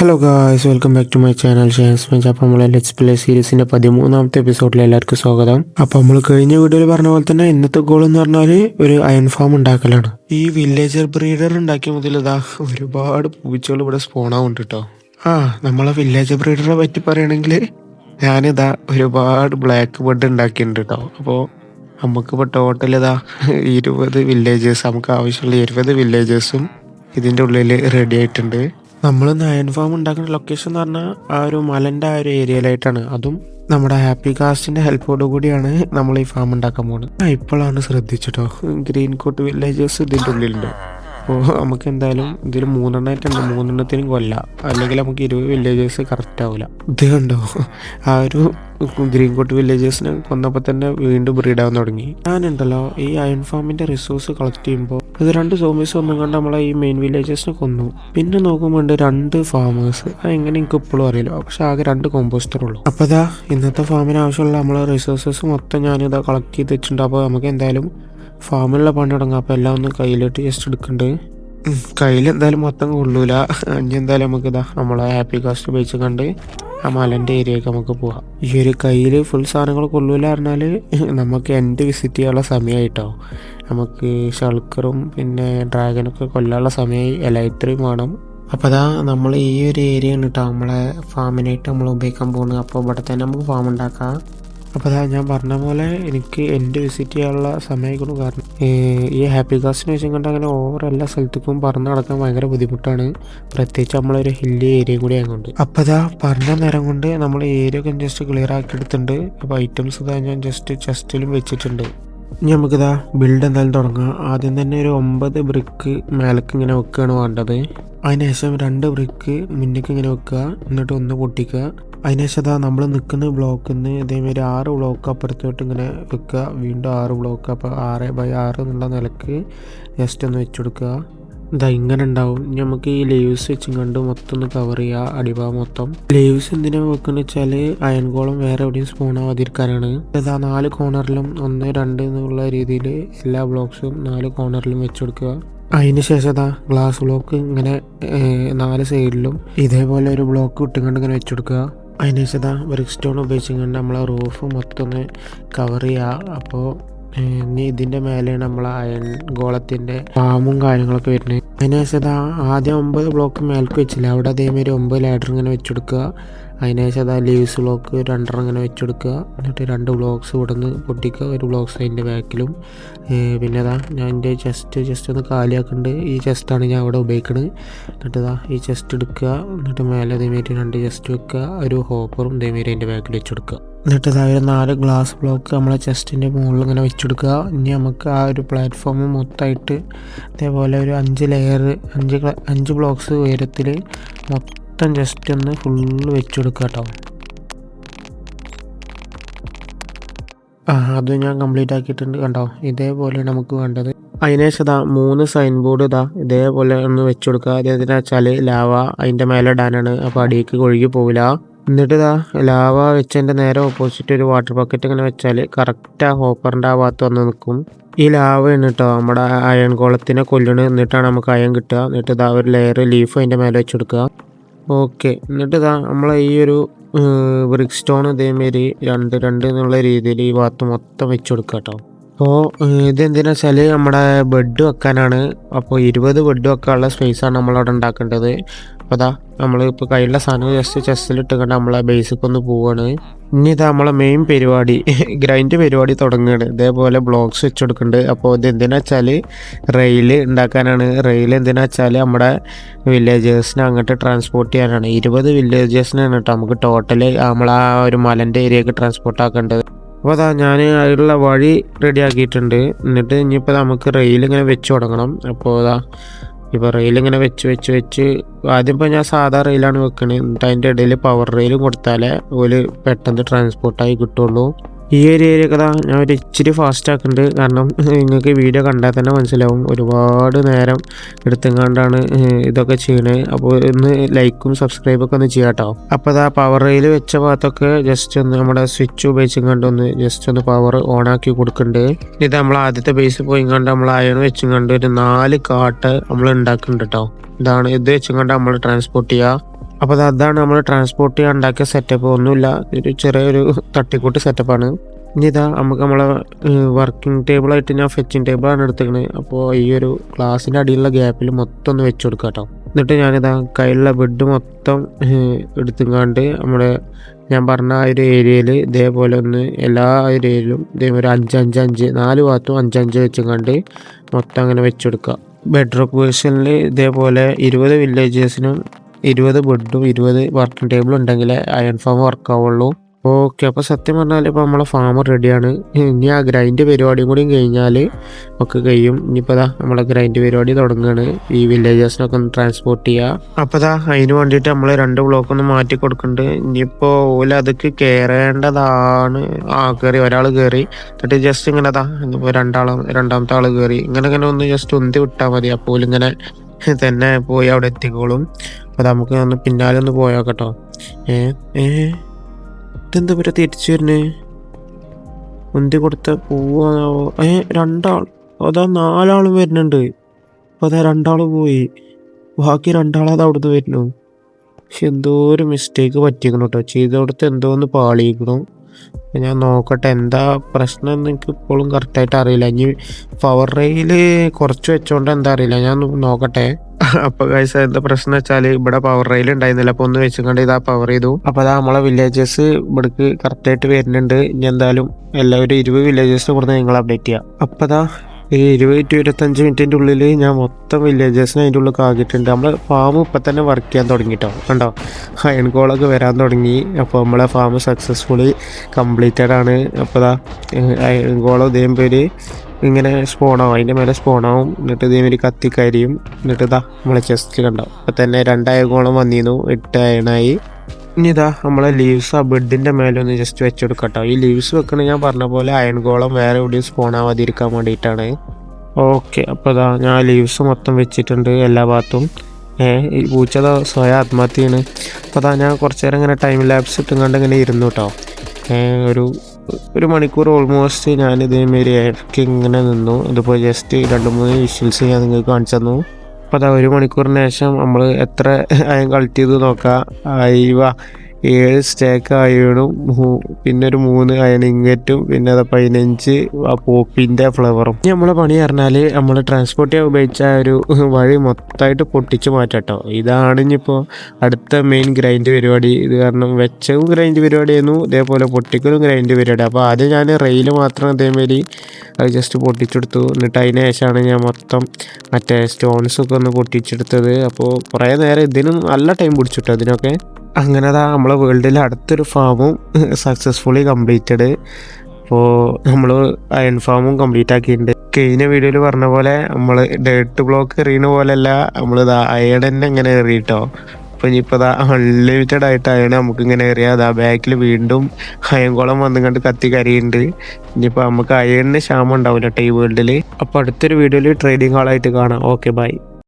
Hello guys welcome back to my channel ഷെയൻസ് മെഞ്ച് അപ്പോൾ നമ്മളെ ലെറ്റ്സ് പ്ലേ സീരീസിന്റെ പതിമൂന്നാമത്തെ എപ്പിസോഡിൽ എല്ലാവർക്കും സ്വാഗതം. അപ്പോൾ നമ്മൾ കഴിഞ്ഞ വീഡിയോയിൽ പറഞ്ഞ പോലെ തന്നെ ഇന്നത്തെ ഗോൾ എന്ന് പറഞ്ഞാൽ ഒരു അയൺ ഫാം ഉണ്ടാക്കലാണ്. ഈ വില്ലേജർ ബ്രീഡർ ഉണ്ടാക്കിയ മുതൽ ഇതാ ഒരുപാട് പൂച്ചകൾ ഇവിടെ സ്പോണാവുണ്ട് കേട്ടോ ആ നമ്മളെ വില്ലേജർ ബ്രീഡറെ പറ്റി പറയുകയാണെങ്കിൽ ഞാനിതാ ഒരുപാട് ബ്ലാക്ക് ബെഡ് ഉണ്ടാക്കിയിട്ടുണ്ട് കേട്ടോ അപ്പോൾ നമുക്കിപ്പോൾ ടോട്ടൽ ഇതാ ഇരുപത് വില്ലേജേഴ്സ് നമുക്ക് ആവശ്യമുള്ള ഇരുപത് വില്ലേജേഴ്സും ഇതിന്റെ ഉള്ളിൽ റെഡി ആയിട്ടുണ്ട്. നമ്മൾ നയൻ ഫാം ഉണ്ടാക്കുന്ന ലൊക്കേഷൻ എന്ന് പറഞ്ഞാൽ ആ ഒരു മലന്റെ ആ ഒരു ഏരിയയിലായിട്ടാണ് അതും നമ്മുടെ ഹാപ്പി കാസ്റ്റിന്റെ ഹെൽപ്പോട് കൂടിയാണ് നമ്മൾ ഈ ഫാം ഉണ്ടാക്കാൻ പോകുന്നത്. ആ ഇപ്പോഴാണ് ശ്രദ്ധിച്ചിട്ടോ. ഗ്രീൻ കോട്ട് വില്ലേജസ് ഇതിന്റെ ഉള്ളിലുണ്ട്. അപ്പോൾ നമുക്ക് എന്തായാലും ഇതിൽ മൂന്നെണ്ണമായിട്ടുണ്ട് മൂന്നെണ്ണത്തിനും കൊല്ല. അല്ലെങ്കിൽ നമുക്ക് ഇരുപത് വില്ലേജേഴ്സ് കറക്റ്റ് ആവില്ല ഇത് കണ്ടോ? ആ ഒരു ഗ്രീൻ കോട്ട് വില്ലേജേഴ്സിന് കൊന്നപ്പോൾ തന്നെ വീണ്ടും ബ്രീഡ് ആവാൻ തുടങ്ങി. ഞാനുണ്ടല്ലോ ഈ അയൺ ഫാമിന്റെ റിസോഴ്സ് കളക്ട് ചെയ്യുമ്പോൾ ഇത് രണ്ട് സോമീസ് ഒന്നും കണ്ട് നമ്മളെ ഈ മെയിൻ വില്ലേജേഴ്സിനെ കൊന്നു. പിന്നെ നോക്കുമ്പോൾ രണ്ട് ഫാമേഴ്സ് അത് എങ്ങനെ എനിക്ക് ഇപ്പോഴും അറിയില്ല. പക്ഷെ ആകെ രണ്ട് കോമ്പോസ്റ്റർ ഉള്ളൂ. അപ്പോൾ ഇതാ ഇന്നത്തെ ഫാമിന് ആവശ്യമുള്ള നമ്മളെ റിസോഴ്സസ് മൊത്തം ഞാനിതാ കളക്ട് ചെയ്ത് വെച്ചിട്ടുണ്ട്. അപ്പോൾ നമുക്ക് എന്തായാലും ഫാമിലുള്ള പണി തുടങ്ങാം. അപ്പോൾ എല്ലാം ഒന്ന് കയ്യിലിട്ട് ജസ്റ്റ് എടുക്കുന്നുണ്ട് കയ്യിൽ എന്തായാലും മൊത്തം കൊള്ളൂല. ഇനി എന്തായാലും നമുക്ക് ഇതാ നമ്മളെ ഹാപ്പി കാസ്റ്റ് ഉപയോഗിച്ച് കണ്ട് ആ മലന്റെ ഏരിയയൊക്കെ നമുക്ക് പോവാം. ഈ ഒരു കയ്യിൽ ഫുൾ സാധനങ്ങൾ കൊള്ളൂല പറഞ്ഞാൽ നമുക്ക് എന്റെ വിസിറ്റ് ചെയ്യാനുള്ള സമയമായിട്ടോ നമുക്ക് ഷൾക്കറും പിന്നെ ഡ്രാഗനൊക്കെ കൊല്ലാനുള്ള സമയമായി എലൈത്രിയും വേണം. അപ്പോൾ അതാ നമ്മൾ ഈ ഒരു ഏരിയ ആണ് കേട്ടോ നമ്മളെ ഫാമിനായിട്ട് നമ്മൾ ഉപയോഗിക്കാൻ പോകുന്നത് അപ്പോൾ ഇവിടെ തന്നെ നമുക്ക് ഫാം ഉണ്ടാക്കാം. അപ്പോൾ ഞാൻ പറഞ്ഞ പോലെ എനിക്ക് എന്റെ വിസിറ്റ് ചെയ്യാനുള്ള സമയമായിക്കൊണ്ട് കാരണം ഈ ഹാപ്പി കാസ്റ്റിന് വെച്ചും കണ്ട് അങ്ങനെ ഓവർ എല്ലാ സ്ഥലത്തേക്കും പറന്ന് നടക്കാൻ ഭയങ്കര ബുദ്ധിമുട്ടാണ്. പ്രത്യേകിച്ച് നമ്മളൊരു ഹില്ലി ഏരിയ കൂടി ആയതുകൊണ്ട്. അപ്പോൾ അതാ പറഞ്ഞ നേരം കൊണ്ട് നമ്മൾ ഏരിയ ഒക്കെ ജസ്റ്റ് ക്ലിയർ ആക്കി എടുത്തിട്ടുണ്ട്. അപ്പോൾ ഐറ്റംസ് ഇതാ ഞാൻ ജസ്റ്റ് ചെസ്റ്റിലും വെച്ചിട്ടുണ്ട്. ഇനി നമുക്കിതാ ബിൽഡ് എന്തായാലും തുടങ്ങാം. ആദ്യം തന്നെ ഒരു ഒമ്പത് ബ്രിക്ക് മേലക്ക് ഇങ്ങനെ വെക്കുകയാണ് വേണ്ടത്. അതിനുശേഷം രണ്ട് ബ്രിക്ക് മുന്നേക്ക് ഇങ്ങനെ വെക്കുക. എന്നിട്ട് ഒന്ന് പൊട്ടിക്കുക. അതിനുശേഷം അതാ നമ്മൾ നിൽക്കുന്ന ബ്ലോക്കിൽ നിന്ന് ഇതേമാതിരി ആറ് ബ്ലോക്ക് അപ്പുറത്തോട്ട് ഇങ്ങനെ വെക്കുക. വീണ്ടും ആറ് ബ്ലോക്ക് അപ്പോൾ ആറ് ബൈ ആറ് എന്നുള്ള നിലയ്ക്ക് ജസ്റ്റ് ഒന്ന് വെച്ച് കൊടുക്കുക. ഇതാ ഇങ്ങനെ ഉണ്ടാവും. നമുക്ക് ഈ ലീവ്സ് വെച്ചും കണ്ട് മൊത്തം ഒന്ന് കവർ ചെയ്യുക അടിഭാഗം മൊത്തം. ലേവ്സ് എന്തിനാ വെക്കുന്നത് വെച്ചാൽ അയൺകോളം വേറെ എവിടെയും സ്പൂൺ ആവാതിരിക്കാനാണ്. ഇതാ നാല് കോണറിലും ഒന്ന് രണ്ട് എന്നുള്ള രീതിയിൽ എല്ലാ ബ്ലോക്സും നാല് കോണറിലും വെച്ച് കൊടുക്കുക. അതിന് ശേഷം അതാ ഗ്ലാസ് ബ്ലോക്ക് ഇങ്ങനെ നാല് സൈഡിലും ഇതേപോലെ ഒരു ബ്ലോക്ക് ഇട്ടുകൊണ്ട് ഇങ്ങനെ വെച്ച് കൊടുക്കുക. അതിന് ശേഷം ഇതാ ബ്രിക്ക് സ്റ്റോൺ ഉപയോഗിച്ചുകൊണ്ട് നമ്മൾ റൂഫ് മൊത്തം ഒന്ന് കവർ ചെയ്യുക അപ്പോൾ ഇനി ഇതിന്റെ മേലെയാണ് നമ്മൾ അയൺ ഗോളത്തിന്റെ ഫാമും കാര്യങ്ങളൊക്കെ വരുന്നത്. അതിനുശേഷം ഇതാ ആദ്യം ഒമ്പത് ബ്ലോക്ക് മേൽക്ക് വെച്ചില്ല? അവിടെ അതേമാതിരി ഒമ്പത് ലാഡർ ഇങ്ങനെ വെച്ചെടുക്കുക അതിനുശേഷം അതാ ലീവ്സ് ബ്ലോക്ക് രണ്ടെണ്ണം ഇങ്ങനെ വെച്ചെടുക്കുക. എന്നിട്ട് രണ്ട് ബ്ലോക്സ് ഇവിടെ നിന്ന് പൊട്ടിക്കുക. ഒരു ബ്ലോക്സ് അതിന്റെ ബാക്കിലും പിന്നെ അതാ ഞാൻ എന്റെ ചെസ്റ്റ് ജസ്റ്റ് ഒന്ന് കാലിയാക്കുന്നുണ്ട് ഈ ചെസ്റ്റാണ് ഞാൻ അവിടെ ഉപയോഗിക്കുന്നത് എന്നിട്ട് ഇതാ ഈ ചെസ്റ്റ് എടുക്കുക. എന്നിട്ട് മേലെ ഇതേമാതിരി രണ്ട് ചെസ്റ്റ് വെക്കുക. ഒരു ഹോപ്പറും ഇതേമാതിരി അതിന്റെ ബാക്കിൽ വെച്ചെടുക്കുക. എന്നിട്ട് ഒരു നാല് ഗ്ലാസ് ബ്ലോക്ക് നമ്മളെ ചെസ്റ്റിന്റെ മുകളിൽ ഇങ്ങനെ വെച്ചെടുക്കുക. ഇനി നമുക്ക് ആ ഒരു പ്ലാറ്റ്ഫോം മൊത്തമായിട്ട് അതേപോലെ ഒരു അഞ്ച് ലെയർ അഞ്ച് അഞ്ച് ബ്ലോക്സ് ഉയരത്തിൽ മൊത്തം ജസ്റ്റ് ഒന്ന് ഫുള്ള് വെച്ചെടുക്കുക കേട്ടോ ആ അത് ഞാൻ കംപ്ലീറ്റ് ആക്കിയിട്ടുണ്ട് കണ്ടോ? ഇതേപോലെ നമുക്ക് വേണ്ടത് അതിനുശേഷം ഇതാ മൂന്ന് സൈൻ ബോർഡ് ഇതാ ഇതേപോലെ ഒന്ന് വെച്ച് കൊടുക്കുക അതെന്തിനാ വെച്ചാൽ ലാവ അതിന്റെ മേലെ ഇടാനാണ്. അപ്പോൾ അടിയിലേക്ക് കൊഴുകി പോവില്ല. എന്നിട്ട് ഇതാ ലാവ വെച്ചതിന്റെ നേരെ ഓപ്പോസിറ്റ് ഒരു വാട്ടർ ബക്കറ്റ് ഇങ്ങനെ വെച്ചാൽ കറക്റ്റ് ആ ഹോപ്പറിന്റെ ആ ഭാഗത്ത് വന്ന് നിൽക്കും. ഈ ലാവ കേട്ടോ നമ്മുടെ അയൺ കോളത്തിനെ കൊല്ലണ്. എന്നിട്ടാണ് നമുക്ക് അയൺ കിട്ടുക. എന്നിട്ട് ഇതാ ഒരു ലെയർ ലീഫ് അതിന്റെ മേലെ വെച്ച് കൊടുക്കുക ഓക്കെ. എന്നിട്ട് ഇതാ നമ്മളെ ഈ ഒരു ബ്രിക്ക് സ്റ്റോൺ ഇതേമാരി രണ്ട് രണ്ട് എന്നുള്ള രീതിയിൽ ഈ ഭാഗത്ത് മൊത്തം വെച്ച് കൊടുക്കുക കേട്ടോ അപ്പോൾ ഇതെന്തിനാ വെച്ചാൽ നമ്മുടെ ബെഡ് വെക്കാനാണ്. അപ്പോൾ ഇരുപത് ബെഡ് വെക്കാനുള്ള സ്പേസാണ് നമ്മളവിടെ ഉണ്ടാക്കേണ്ടത്. അപ്പോൾ അതാ നമ്മളിപ്പോൾ കയ്യിലുള്ള സാധനം ജസ്റ്റ് ചെസ്സിൽ ഇട്ടുകൊണ്ട് നമ്മളെ ബേസിക്ക് ഒന്ന് പോവാണ്. ഇനി ഇതാ നമ്മളെ മെയിൻ പരിപാടി ഗ്രൈൻഡ് പരിപാടി തുടങ്ങുകയാണ് ഇതേപോലെ ബ്ലോക്സ് വെച്ച് കൊടുക്കുന്നുണ്ട് അപ്പോൾ ഇത് എന്തിനാ വെച്ചാൽ റെയിൽ ഉണ്ടാക്കാനാണ് റെയിൽ എന്തിനാ വെച്ചാൽ നമ്മുടെ വില്ലേജേഴ്സിനെ അങ്ങോട്ട് ട്രാൻസ്പോർട്ട് ചെയ്യാനാണ്. ഇരുപത് വില്ലേജേഴ്സിനാണ് കേട്ടോ നമുക്ക് ടോട്ടൽ നമ്മൾ ആ ഒരു മലന്റെ ഏരിയക്ക് ട്രാൻസ്പോർട്ട് ആക്കേണ്ടത്. അപ്പോൾ അതാ ഞാൻ അതിലുള്ള വഴി റെഡി ആക്കിയിട്ടുണ്ട്. എന്നിട്ട് ഇനിയിപ്പോൾ നമുക്ക് റെയിൽ ഇങ്ങനെ വെച്ച് തുടങ്ങണം. അപ്പോൾ അതാ ഇപ്പോൾ റെയിൽ ഇങ്ങനെ വെച്ച് വെച്ച് വെച്ച്. ആദ്യം ഇപ്പോൾ ഞാൻ സാധാ റെയിലാണ് വെക്കണത് എന്നിട്ട് അതിന്റെ ഇടയിൽ പവർ റെയിൽ കൊടുത്താലേ ഒരു പെട്ടെന്ന് ട്രാൻസ്പോർട്ടായി കിട്ടുള്ളൂ. ഈ ഒരു ഏരിയ ഒക്കെ ഞാൻ ഒരു ഇച്ചിരി ഫാസ്റ്റ് ആക്കുന്നുണ്ട് കാരണം നിങ്ങൾക്ക് വീഡിയോ കണ്ടാൽ തന്നെ മനസ്സിലാവും. ഒരുപാട് നേരം എടുത്തെങ്ങാണ്ടാണ് ഇതൊക്കെ ചെയ്യണത് അപ്പോൾ ഒന്ന് ലൈക്കും സബ്സ്ക്രൈബൊക്കെ ഒന്ന് ചെയ്യാം കേട്ടോ. അപ്പോൾ അതാ പവർ റെയിൽ വെച്ച ഭാഗത്തൊക്കെ ജസ്റ്റ് ഒന്ന് നമ്മുടെ സ്വിച്ച് ഉപയോഗിച്ചും ഒന്ന് ജസ്റ്റ് ഒന്ന് പവർ ഓൺ ആക്കി കൊടുക്കുന്നുണ്ട് ഇത് നമ്മൾ ആദ്യത്തെ ബേസ് പോയി കണ്ട് നമ്മൾ അയൺ വെച്ചും കണ്ട് ഒരു നാല് കാട്ട് നമ്മൾ ഉണ്ടാക്കുന്നുണ്ട് കേട്ടോ. ഇതാണ് ഇത് വെച്ചും കണ്ട് നമ്മൾ ട്രാൻസ്പോർട്ട് ചെയ്യുക. അപ്പോൾ അത് അതാണ് നമ്മൾ ട്രാൻസ്പോർട്ട് ചെയ്യാൻ ഉണ്ടാക്കിയ സെറ്റപ്പ് ഒന്നുമില്ല ഒരു ചെറിയൊരു തട്ടിക്കൂട്ട് സെറ്റപ്പാണ് ഇനി ഇതാ നമുക്ക് നമ്മളെ വർക്കിംഗ് ടേബിളായിട്ട് ഞാൻ ഫെച്ചിങ് ടേബിളാണ് എടുത്തേക്കണത് അപ്പോൾ ഈ ഒരു ഗ്ലാസിന്റെ അടിയിലുള്ള ഗ്യാപ്പിൽ മൊത്തം ഒന്ന് വെച്ച് കൊടുക്കാം കേട്ടോ എന്നിട്ട് ഞാനിതാ കയ്യിലുള്ള ബെഡ് മൊത്തം എടുത്തുങ്ങാണ്ട് നമ്മുടെ ഞാൻ പറഞ്ഞ ആ ഒരു ഏരിയയിൽ ഇതേപോലെ ഒന്ന് എല്ലാ ഏരിയയിലും ഇതേപോലെ അഞ്ച് അഞ്ച് അഞ്ച് നാല് ഭാഗത്തും അഞ്ചഞ്ച് വെച്ചുകൊണ്ട് മൊത്തം അങ്ങനെ വെച്ചെടുക്കുക ബെഡ്റൂം വേർഷനിൽ ഇതേപോലെ ഇരുപത് വില്ലേജേഴ്സിനും ഇരുപത് ബെഡും ഇരുപത് വർക്കിംഗ് ടേബിളും ഉണ്ടെങ്കിലേ അയൺ ഫാം വർക്ക് ആവുള്ളൂ. ഓക്കെ അപ്പോൾ സത്യം പറഞ്ഞാൽ ഇപ്പോൾ നമ്മളെ ഫാം റെഡിയാണ് ഇനി ആ ഗ്രൈൻഡ് പരിപാടിയും കൂടി കഴിഞ്ഞാൽ ഒക്കെ കഴിയും. ഇനിയിപ്പോൾ ദാ നമ്മളെ ഗ്രൈൻഡ് പരിപാടി തുടങ്ങുകയാണ് ഈ വില്ലേജേഴ്സിനൊക്കെ ഒന്ന് ട്രാൻസ്പോർട്ട് ചെയ്യുക അപ്പോൾ ദാ അതിന് വേണ്ടിയിട്ട് നമ്മൾ രണ്ട് ബ്ലോക്ക് ഒന്ന് മാറ്റി കൊടുക്കുന്നുണ്ട് ഇനിയിപ്പോൾ ഓല അതൊക്കെ കയറേണ്ടതാണ് ആ കയറി ഒരാൾ കയറി എന്നിട്ട് ജസ്റ്റ് ഇങ്ങനെ അതാ ഇനിയിപ്പോൾ രണ്ടാളും രണ്ടാമത്തെ ആൾ കയറി ഇങ്ങനെ ഇങ്ങനെ ഒന്ന് ജസ്റ്റ് ഉന്തി വിട്ടാൽ മതി. അപ്പോൾ ഇങ്ങനെ തന്നെ പോയി അവിടെ എത്തിക്കോളും. അപ്പോൾ നമുക്ക് ഒന്ന് പിന്നാലെ ഒന്ന് പോയാക്കട്ടോ. ഏ ഏ ഇതെന്താ പറ്റുക തിരിച്ചു വരുന്നേ? മുന്തി കൊടുത്ത പോവാണോ? ഏ രണ്ടാൾ അതാ നാലാളും വരുന്നുണ്ട്. അപ്പോൾ അതാ രണ്ടാൾ പോയി. ബാക്കി രണ്ടാളത് അവിടുന്ന് വരുന്നു. പക്ഷെ എന്തോ ഒരു മിസ്റ്റേക്ക് പറ്റിയിരിക്കണം കേട്ടോ ചെയ്തോടത്ത് എന്തോ ഒന്ന് പാളിയിക്കണു. ഞാൻ നോക്കട്ടെ എന്താ പ്രശ്നം എന്ന് എനിക്ക് ഇപ്പോഴും കറക്റ്റായിട്ട് അറിയില്ല. ഇനി പവർ റെയിൽ കുറച്ച് വെച്ചോണ്ട് എന്താ അറിയില്ല. ഞാൻ നോക്കട്ടെ. അപ്പൊ കഴിച്ച എന്താ പ്രശ്നം വെച്ചാൽ ഇവിടെ പവർ റെയിൽ ഉണ്ടായിരുന്നില്ല. അപ്പൊ ഒന്ന് വെച്ചുകൊണ്ട് ഇതാ പവർ ചെയ്തു. അപ്പൊ അതാ നമ്മളെ വില്ലേജസ് ഇവിടേക്ക് കറക്റ്റായിട്ട് വരുന്നുണ്ട്. ഇനി എന്തായാലും എല്ലാവരും ഇരുപത് വില്ലേജസിനെ കൊടുത്ത് നിങ്ങൾ അപ്ഡേറ്റ് ചെയ്യാം. അപ്പൊ അതാ ഈ ഇരുപത് ടു ഇരുപത്തഞ്ച് മിനിറ്റിന്റെ ഉള്ളിൽ ഞാൻ മൊത്തം വില്ലേജസിനെ അതിന്റെ ഉള്ളിൽ ആക്കിയിട്ടുണ്ട്. നമ്മൾ ഫാം ഇപ്പം തന്നെ വർക്ക് ചെയ്യാൻ തുടങ്ങിയിട്ടോ കണ്ടോ? അയൺ കോളൊക്കെ വരാൻ തുടങ്ങി. അപ്പോൾ നമ്മളെ ഫാം സക്സസ്ഫുള്ളി കംപ്ലീറ്റഡ് ആണ്. അപ്പോൾ അതാ അയൺ കോളം പേര് ഇങ്ങനെ സ്പോണാവും അതിന്റെ മേലെ സ്പോണാവും എന്നിട്ട് ഇതേമാതിരി കത്തിക്കരിയും. എന്നിട്ട് ഇതാ നമ്മളെ ചെസ്റ്റിൽ കണ്ടോ? അപ്പം തന്നെ രണ്ടയകോളം വന്നിരുന്നു. എട്ട് അയണായി ഇനി ഇതാ നമ്മളെ ലീവ്സ് ആ ബെഡിന്റെ മേലെ ഒന്ന് ജസ്റ്റ് വെച്ചെടുക്കട്ടോ. ഈ ലീവ്സ് വെക്കണ ഞാൻ പറഞ്ഞ പോലെ അയൺ ഗോളം വേറെ എവിടെയും സ്പോൺ ആവാതിരിക്കാൻ വേണ്ടിയിട്ടാണ്. ഓക്കെ അപ്പോൾ ഇതാ ഞാൻ ലീവ്സ് മൊത്തം വെച്ചിട്ടുണ്ട് എല്ലാ ഭാഗത്തും. ഈ പൂച്ചത സ്വയം ആത്മഹത്യയാണ്. അപ്പോൾ അതാ ഞാൻ കുറച്ച് നേരം ഇങ്ങനെ ടൈം ലാബ്സ് ഇട്ടുകൊണ്ട് ഇങ്ങനെ ഇരുന്നു കേട്ടോ ഒരു ഒരു മണിക്കൂർ ഓൾമോസ്റ്റ് ഞാൻ ഇതേമാരി ഇടയ്ക്ക് ഇങ്ങനെ നിന്നു. ഇതിപ്പോൾ ജസ്റ്റ് രണ്ട് മൂന്ന് വിഷ്വൽസ് ഞാൻ നിങ്ങൾക്ക് കാണിച്ചു തന്നു. അപ്പോൾ അതാ ഒരു മണിക്കൂറിന് ശേഷം നമ്മൾ എത്ര അയം കളക്ട് ചെയ്ത് നോക്കാം? അയവ ഏഴ് സ്റ്റേക്ക് അയണും പിന്നെ ഒരു മൂന്ന് അയൺ ഇങ്ങറ്റും പിന്നെ അത് പതിനഞ്ച് ആ പോപ്പിന്റെ ഫ്ലവറും നമ്മളെ പണി പറഞ്ഞാൽ നമ്മൾ ട്രാൻസ്പോർട്ട് ചെയ്യാൻ ഉപയോഗിച്ച ഒരു വഴി മൊത്തമായിട്ട് പൊട്ടിച്ച് മാറ്റാട്ടോ. ഇതാണ് ഇനിയിപ്പോൾ അടുത്ത മെയിൻ ഗ്രൈൻഡ് പരിപാടി. ഇത് കാരണം വെച്ചതും ഗ്രൈൻഡ് പരിപാടിയായിരുന്നു ഇതേപോലെ പൊട്ടിക്കലും ഗ്രൈൻഡ് പരിപാടി. അപ്പോൾ ആദ്യം ഞാൻ റെയിൽ മാത്രം അതേമാതിരി അത് ജസ്റ്റ് പൊട്ടിച്ചെടുത്തു. എന്നിട്ട് അതിന് ശേഷമാണ് ഞാൻ മൊത്തം മറ്റേ സ്റ്റോൺസൊക്കെ ഒന്ന് പൊട്ടിച്ചെടുത്തത്. അപ്പോൾ കുറേ നേരം ഇതിനും നല്ല ടൈം പിടിച്ചിട്ടോ അതിനൊക്കെ? അങ്ങനെ അതാ നമ്മളെ വേൾഡിൽ അടുത്തൊരു ഫാമും സക്സസ്ഫുള്ളി കംപ്ലീറ്റഡ് അപ്പോൾ നമ്മൾ അയൺ ഫാമും കംപ്ലീറ്റ് ആക്കിയിട്ടുണ്ട്. കഴിഞ്ഞ വീഡിയോയിൽ പറഞ്ഞ പോലെ നമ്മൾ ഡേർട്ട് ബ്ലോക്ക് എറിയുന്ന പോലെയല്ല നമ്മൾ ഇതാ അയൺ തന്നെ ഇങ്ങനെ എറിയിട്ടോ. അപ്പോൾ ഇനിയിപ്പോൾ ഇതാ അൺലിമിറ്റഡ് ആയിട്ട് അയൺ നമുക്ക് ഇങ്ങനെ എറിയാം. അതാ ബാക്കിൽ വീണ്ടും അയൻകുളം വന്നു കണ്ട് കത്തി കരിയുണ്ട്. ഇനിയിപ്പോൾ നമുക്ക് അയണിന് ക്ഷാമം ഉണ്ടാവില്ല ഈ വേൾഡിൽ അപ്പോൾ അടുത്തൊരു വീഡിയോയിൽ ട്രേഡിംഗ് ഹാളായിട്ട് കാണാം. Okay bye